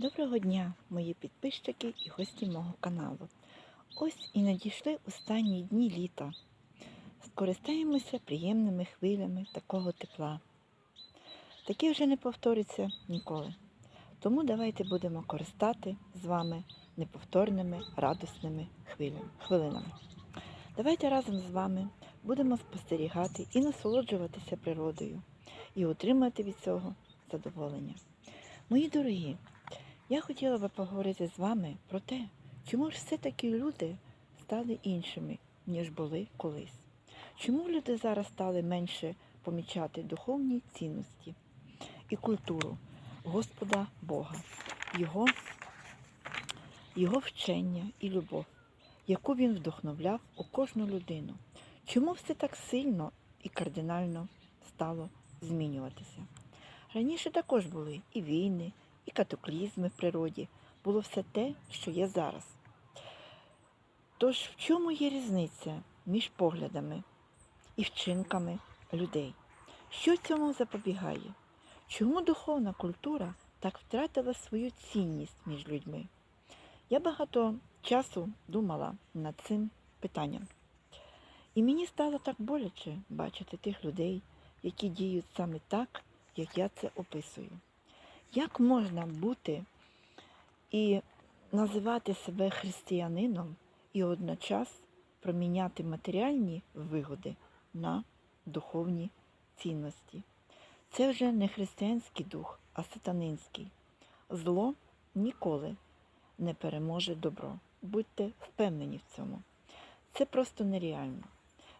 Доброго дня, мої підписчики і гості мого каналу. Ось і надійшли останні дні літа. Скористаємося приємними хвилями такого тепла. Таке вже не повториться ніколи. Тому давайте будемо користати з вами неповторними радісними хвилинами. Давайте разом з вами будемо спостерігати і насолоджуватися природою, і отримати від цього задоволення. Мої дорогі, я хотіла би поговорити з вами про те, чому ж все-таки люди стали іншими, ніж були колись. Чому люди зараз стали менше помічати духовні цінності і культуру Господа Бога, Його, Його вчення і любов, яку він вдохновляв у кожну людину. Чому все так сильно і кардинально стало змінюватися? Раніше також були і війни, і катаклізми в природі. Було все те, що є зараз. Тож в чому є різниця між поглядами і вчинками людей? Що цьому запобігає? Чому духовна культура так втратила свою цінність між людьми? Я багато часу думала над цим питанням. І мені стало так боляче бачити тих людей, які діють саме так, як я це описую. Як можна бути і називати себе християнином і одночас проміняти матеріальні вигоди на духовні цінності? Це вже не християнський дух, а сатанинський. Зло ніколи не переможе добро. Будьте впевнені в цьому. Це просто нереально.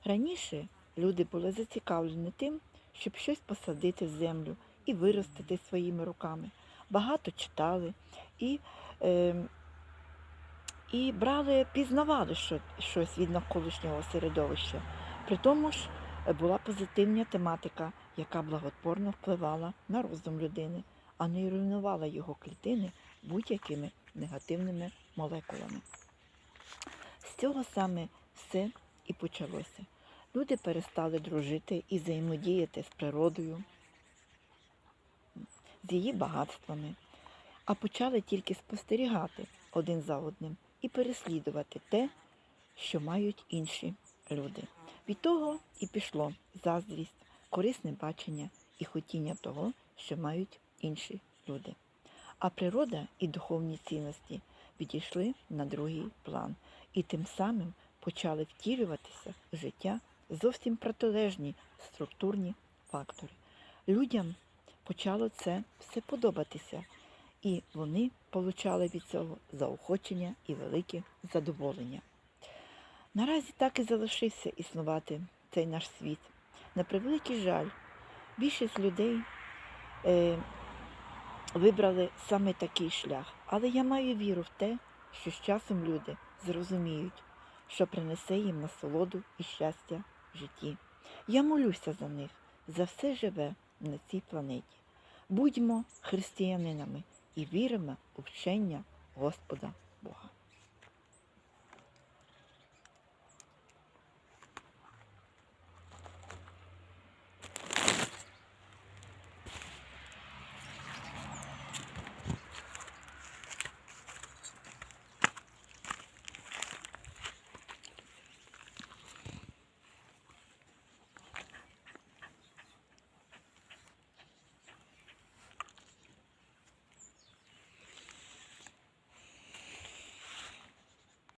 Раніше люди були зацікавлені тим, щоб щось посадити в землю і виростити своїми руками. Багато читали і е, і брали, пізнавали що, щось від навколишнього середовища. При тому ж була позитивна тематика, яка благотворно впливала на розум людини, а не руйнувала його клітини будь-якими негативними молекулами. З цього саме все і почалося. Люди перестали дружити і взаємодіяти з природою, з її багатствами, а почали тільки спостерігати один за одним і переслідувати те, що мають інші люди. Від того і пішло заздрість, корисне бачення і хотіння того, що мають інші люди. А природа і духовні цінності відійшли на другий план і тим самим почали втілюватися в життя зовсім протилежні структурні фактори. Людям почало це все подобатися, і вони получали від цього заохочення і велике задоволення. Наразі так і залишився існувати цей наш світ. На превеликий жаль, більшість людей е, вибрали саме такий шлях. Але я маю віру в те, що з часом люди зрозуміють, що принесе їм насолоду і щастя в житті. Я молюся за них, за все живе на цій планеті. Будьмо християнинами і віримо у вчення Господа Бога.